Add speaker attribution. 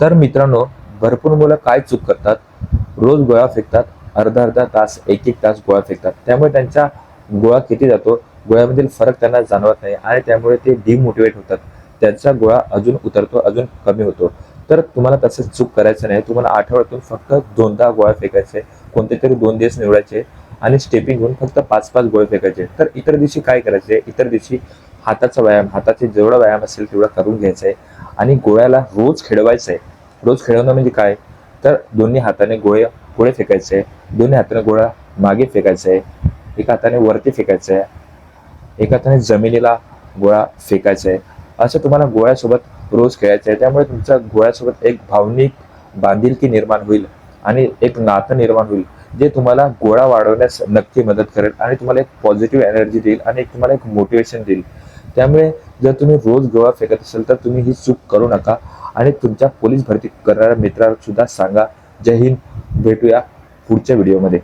Speaker 1: तर मित्रांनो भरपूर मुलं काय चूक करतात? रोज गोळा फेकतात अर्धा अर्धा तास एक एक तास गोळा फेकतात. त्यामुळे त्यांचा गोळा किती जातो? गोळ्यामधील फरक त्यांना जाणवत नाही आणि त्यामुळे ते डिमोटिवेट होतात. त्यांचा गोळा अजून उतरतो अजून कमी होतो. तर तुम्हाला तसं चूक करायचं नाही. तुम्हाला आठवड्यातून फक्त दोनदा गोळा फेकायचे कोणते तरी दोन दिवस निवडायचे आणि स्टेपिंग होऊन फक्त पाच पाच गोळे फेकायचे. तर इतर दिवशी काय करायचे? इतर दिवशी हाताचा व्यायाम हाताचे जेवढा व्यायाम असेल तेवढा करून घ्यायचा. आहे आणि गोळ्याला रोज खेळवायचं आहे रोज खेळवणं म्हणजे काय? तर दोन्ही हाताने गोळे गोळे फेकायचे. दोन्ही हाताने गोळा मागे फेकायचा. आहे एका हाताने वरती फेकायचं. आहे एका हाताने जमिनीला गोळा फेकायचा. आहे असं तुम्हाला गोळ्यासोबत रोज खेळायचं आहे त्यामुळे तुमच्या गोळ्यासोबत एक भावनिक बांधिलकी निर्माण होईल आणि एक नातं निर्माण होईल जे तुम्हाला गोळा वाढवण्यास नक्की मदत करेल आणि तुम्हाला एक पॉझिटिव्ह एनर्जी देईल आणि तुम्हाला एक मोटिवेशन देईल. त्यामुळे जर तुम्ही रोज गोळा फेकत असाल तर तुम्ही ही चूक करू नका. आणि तुमच्या पोलीस भरती करणाऱ्या मित्राला सुद्धा सांगा. जय हिंद. भेटूया पुढच्या व्हिडिओमध्ये.